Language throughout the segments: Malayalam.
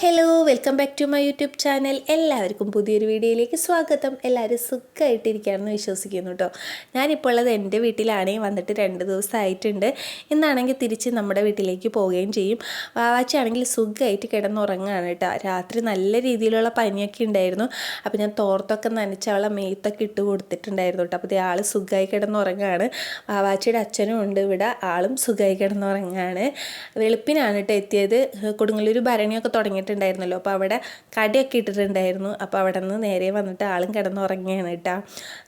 Hello welcome back to my YouTube channel. എല്ലാവർക്കും പുതിയൊരു വീഡിയോയിലേക്ക് സ്വാഗതം. എല്ലാവരും സുഖമായിട്ടിരിക്കുകയാണെന്ന് വിശ്വസിക്കുന്നു കേട്ടോ ഞാനിപ്പോൾ ഉള്ളത് എന്റെ വീട്ടിലാണ്. വന്നിട്ട് രണ്ട് ദിവസമായിട്ടുണ്ട്. ഇന്നാണെങ്കിൽ തിരിച്ച് നമ്മുടെ വീട്ടിലേക്ക് പോവുകയും ചെയ്യും. വാവാച്ചയാണെങ്കിൽ സുഖമായിട്ട് കിടന്നുറങ്ങുകയാണ് കേട്ടോ രാത്രി നല്ല രീതിയിലുള്ള പനിയൊക്കെ ഉണ്ടായിരുന്നു. അപ്പോൾ ഞാൻ തോർത്തൊക്കെ നനച്ച് അവളെ മെയ്ത്തൊക്കെ ഇട്ട് കൊടുത്തിട്ടുണ്ടായിരുന്നു കേട്ടോ അപ്പോൾ ആൾ സുഖമായി കിടന്നുറങ്ങുകയാണ് വാവാച്ചയുടെ അച്ഛനും ഉണ്ട് ഇവിടെ. ആളും സുഖമായി കിടന്നുറങ്ങുകയാണ് വെളുപ്പിനാണ് കേട്ടോ എത്തിയത്. കൊടുങ്ങല്ലൂർ ഭരണിയൊക്കെ തുടങ്ങിയിട്ടുണ്ടായിരുന്നല്ലോ അപ്പോൾ അവിടെ കടിയൊക്കെ ഇട്ടിട്ടുണ്ടായിരുന്നു. അപ്പോൾ അവിടെ നിന്ന് നേരെ വന്നിട്ട് ആളും കിടന്നുറങ്ങിയാണ് കേട്ടോ.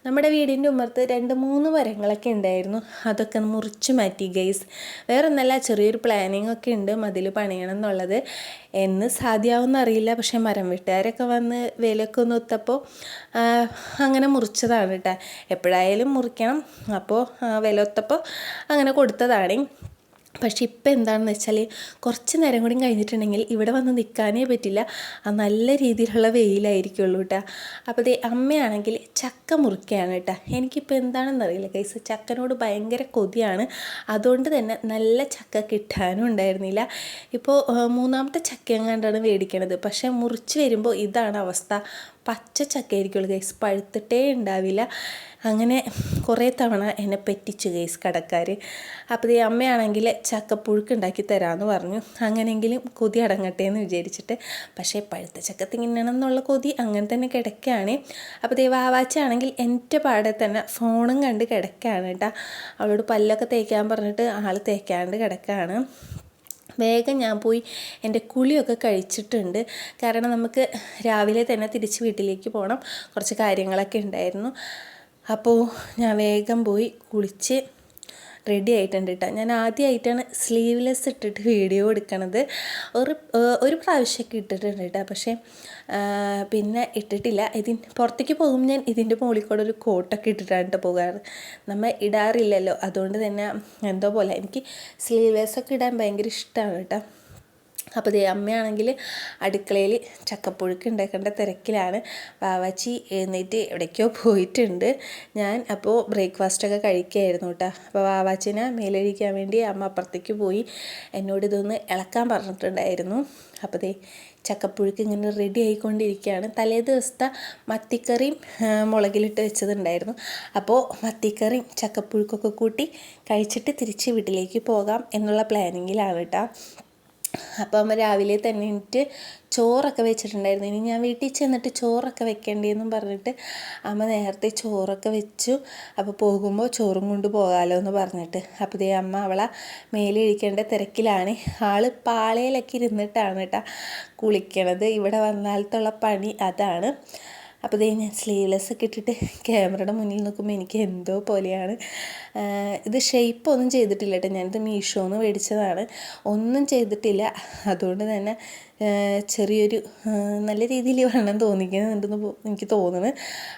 നമ്മുടെ വീടിന്റെ ഉമ്മർത്ത് രണ്ട് മൂന്ന് മരങ്ങളൊക്കെ ഉണ്ടായിരുന്നു. അതൊക്കെ മുറിച്ച് മാറ്റി ഗൈസ് വേറെ ഒന്നല്ല ചെറിയൊരു പ്ലാനിങ് ഒക്കെ ഉണ്ട് മതിൽ പണിയണം എന്നുള്ളത്. എന്ന് സാധ്യമാവുമെന്ന് അറിയില്ല. പക്ഷേ മരം വെട്ടുകാരൊക്കെ വന്ന് വിലയൊക്കെ ഒന്ന് ഒത്തപ്പോൾ അങ്ങനെ മുറിച്ചതാണ് കേട്ടോ. എപ്പോഴായാലും മുറിക്കണം. അപ്പോൾ വില ഒത്തപ്പോൾ അങ്ങനെ കൊടുത്തതാണ്. പക്ഷെ ഇപ്പം എന്താണെന്ന് വെച്ചാൽ കുറച്ച് നേരം കൂടി കഴിഞ്ഞിട്ടുണ്ടെങ്കിൽ ഇവിടെ വന്ന് നിൽക്കാനേ പറ്റില്ല. ആ നല്ല രീതിയിലുള്ള വെയിലായിരിക്കുള്ളൂ കേട്ടോ. അപ്പോൾ ദേ അമ്മയാണെങ്കിൽ ചക്ക മുറിക്കുകയാണ് കേട്ടോ. എനിക്കിപ്പോൾ എന്താണെന്ന് അറിയില്ല കൈസ് ചക്കനോട് ഭയങ്കര കൊതിയാണ്. അതുകൊണ്ട് തന്നെ നല്ല ചക്ക കിട്ടാനും ഉണ്ടായിരുന്നില്ല. ഇപ്പോൾ മൂന്നാമത്തെ ചക്ക എങ്ങാണ്ടാണ് മേടിക്കണത്? പക്ഷേ മുറിച്ച് വരുമ്പോൾ ഇതാണ് അവസ്ഥ. പച്ച ചക്കയായിരിക്കുള്ളൂ ഗൈസ് പഴുത്തിട്ടേ ഉണ്ടാവില്ല. അങ്ങനെ കുറേ തവണ എന്നെ പറ്റിച്ചു ഗൈസ് കടക്കാർ അപ്പോൾ ഈ അമ്മയാണെങ്കിൽ ചക്കപ്പുഴുക്ക് ഉണ്ടാക്കി തരാമെന്ന് പറഞ്ഞു. അങ്ങനെയെങ്കിലും കൊതി അടങ്ങട്ടെ എന്ന് വിചാരിച്ചിട്ട്. പക്ഷേ പഴുത്ത ചക്ക തിന്നണം എന്നുള്ള കൊതി അങ്ങനെ തന്നെ കിടക്കുകയാണ് അപ്പോൾ ദേ വാവാച്ചാണെങ്കിൽ എന്റെ പാടെ തന്നെ ഫോണും കണ്ട് കിടക്കുകയാണ് കേട്ടോ. അവളോട് പല്ലൊക്കെ തേക്കാൻ പറഞ്ഞിട്ട് ആൾ തേക്കാണ്ട് കിടക്കുകയാണ് വേഗം ഞാൻ പോയി എന്റെ കുളിയൊക്കെ കഴിച്ചിട്ടുണ്ട്. കാരണം നമുക്ക് രാവിലെ തന്നെ തിരിച്ച് വീട്ടിലേക്ക് പോകണം. കുറച്ച് കാര്യങ്ങളൊക്കെ ഉണ്ടായിരുന്നു. അപ്പോൾ ഞാൻ വേഗം പോയി കുളിച്ച് റെഡി ആയിട്ടുണ്ട് കേട്ടോ ഞാൻ ആദ്യമായിട്ടാണ് സ്ലീവ്ലെസ് ഇട്ടിട്ട് വീഡിയോ എടുക്കണത്. ഒരു ഒരു പ്രാവശ്യമൊക്കെ ഇട്ടിട്ടുണ്ട് കേട്ടോ പക്ഷേ പിന്നെ ഇട്ടിട്ടില്ല. ഇതിന് പുറത്തേക്ക് പോകും ഞാൻ ഇതിന്റെ മുകളിൽ കൂടെ ഒരു കോട്ടൊക്കെ ഇട്ടിട്ടാണ് കേട്ടോ പോകാറ്. നമ്മൾ ഇടാറില്ലല്ലോ. അതുകൊണ്ട് തന്നെ എന്തോ പോലെ എനിക്ക് സ്ലീവ്ലെസ് ഒക്കെ ഇടാൻ ഭയങ്കര ഇഷ്ടമാണ് കേട്ടോ അപ്പോൾ ദേ അമ്മയാണെങ്കിൽ അടുക്കളയിൽ ചക്കപ്പുഴുക്ക് ഉണ്ടാക്കേണ്ട തിരക്കിലാണ്. വാവാച്ചി എഴുന്നേറ്റ് എവിടേക്കോ പോയിട്ടുണ്ട്. ഞാൻ അപ്പോൾ ബ്രേക്ക്ഫാസ്റ്റൊക്കെ കഴിക്കുകയായിരുന്നു കേട്ടോ. അപ്പോൾ വാവാച്ചിനെ മേലഴിക്കാൻ വേണ്ടി അമ്മ അപ്പുറത്തേക്ക് പോയി. എന്നോട് ഇതൊന്ന് ഇളക്കാൻ പറഞ്ഞിട്ടുണ്ടായിരുന്നു. അപ്പോൾ ദേ ചക്കപ്പുഴുക്ക് ഇങ്ങനെ റെഡി ആയിക്കൊണ്ടിരിക്കുകയാണ്. തലേ ദിവസത്തെ മത്തിക്കറിയും മുളകിലിട്ട് വെച്ചതുണ്ടായിരുന്നു. അപ്പോൾ മത്തിക്കറിയും ചക്കപ്പുഴുക്കൊക്കെ കൂട്ടി കഴിച്ചിട്ട് തിരിച്ച് വീട്ടിലേക്ക് പോകാം എന്നുള്ള പ്ലാനിങ്ങിലാണ് കേട്ടോ. അപ്പം രാവിലെ തന്നെ എനിക്ക് ചോറൊക്കെ വെച്ചിട്ടുണ്ടായിരുന്നു. ഇനി ഞാൻ വീട്ടിൽ ചെന്നിട്ട് ചോറൊക്കെ വെക്കേണ്ടിയെന്നും പറഞ്ഞിട്ട് അമ്മ നേരത്തെ ചോറൊക്കെ വെച്ചു. അപ്പോൾ പോകുമ്പോൾ ചോറും കൊണ്ട് പോകാമല്ലോ എന്ന് പറഞ്ഞിട്ട്. അപ്പോൾ ഇതേ അമ്മ അവളെ മേലെ ഇരിക്കേണ്ട തിരക്കിലാണ്. ആൾ പാളയിലൊക്കെ ഇരുന്നിട്ടാണ് കേട്ടോ കുളിക്കണത്. ഇവിടെ വന്നാലത്തുള്ള പണി അതാണ്. അപ്പോൾ ഇതേ ഞാൻ സ്ലീവ്ലെസ് ഒക്കെ ഇട്ടിട്ട് ക്യാമറയുടെ മുന്നിൽ നിൽക്കുമ്പോൾ എനിക്ക് എന്തോ പോലെയാണ്. ഇത് ഷേപ്പ് ഒന്നും ചെയ്തിട്ടില്ല കേട്ടോ. ഞാനിത് മീഷോന്ന് മേടിച്ചതാണ്. ഒന്നും ചെയ്തിട്ടില്ല. അതുകൊണ്ട് തന്നെ ചെറിയൊരു നല്ല രീതിയിൽ വേണം തോന്നിക്കുന്നുണ്ടെന്ന് എനിക്ക് തോന്നുന്നു.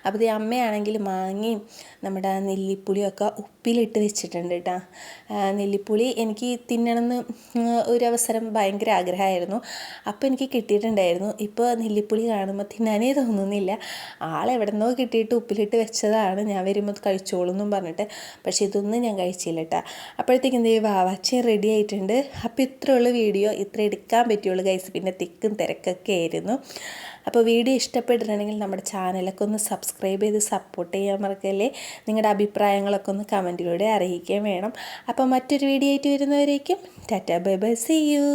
അപ്പോൾ ഈ അമ്മയാണെങ്കിൽ മാങ്ങയും നമ്മുടെ നെല്ലിപ്പുളിയും ഒക്കെ ഉപ്പിലിട്ട് വെച്ചിട്ടുണ്ട് കേട്ടോ. നെല്ലിപ്പുളി എനിക്ക് തിന്നണമെന്ന് ഒരു അവസരം ഭയങ്കര ആഗ്രഹമായിരുന്നു. അപ്പോൾ എനിക്ക് കിട്ടിയിട്ടുണ്ടായിരുന്നു. ഇപ്പോൾ നെല്ലിപ്പുളി കാണുമ്പോൾ തിന്നാനേ തോന്നുന്നില്ല. ആളെവിടെന്നോ കിട്ടിയിട്ട് ഉപ്പിലിട്ട് വെച്ചതാണ്. ഞാൻ വരുമ്പോൾ കഴിച്ചോളൂ എന്നും പറഞ്ഞിട്ട്. പക്ഷേ ഇതൊന്നും ഞാൻ കഴിച്ചില്ല കേട്ടോ അപ്പോഴത്തേക്കും എന്ത് ചെയ്യും? വാവാച്ചി റെഡി ആയിട്ടുണ്ട്. അപ്പോൾ ഇത്രയുള്ള വീഡിയോ. ഇത്ര എടുക്കാൻ പറ്റുള്ളൂ ഗൈസ് പിന്നെ തിക്കും തിരക്കൊക്കെ ആയിരുന്നു. അപ്പോൾ വീഡിയോ ഇഷ്ടപ്പെട്ടിട്ടുണ്ടെങ്കിൽ നമ്മുടെ ചാനലൊക്കെ ഒന്ന് സബ്സ്ക്രൈബ് ചെയ്ത് സപ്പോർട്ട് ചെയ്യാൻ മറക്കല്ലേ? നിങ്ങളുടെ അഭിപ്രായങ്ങളൊക്കെ ഒന്ന് കമന്റിലൂടെ അറിയിക്കുകയും വേണം. അപ്പോൾ മറ്റൊരു വീഡിയോ ആയിട്ട് വരുന്നവരേക്കും tata bye bye see you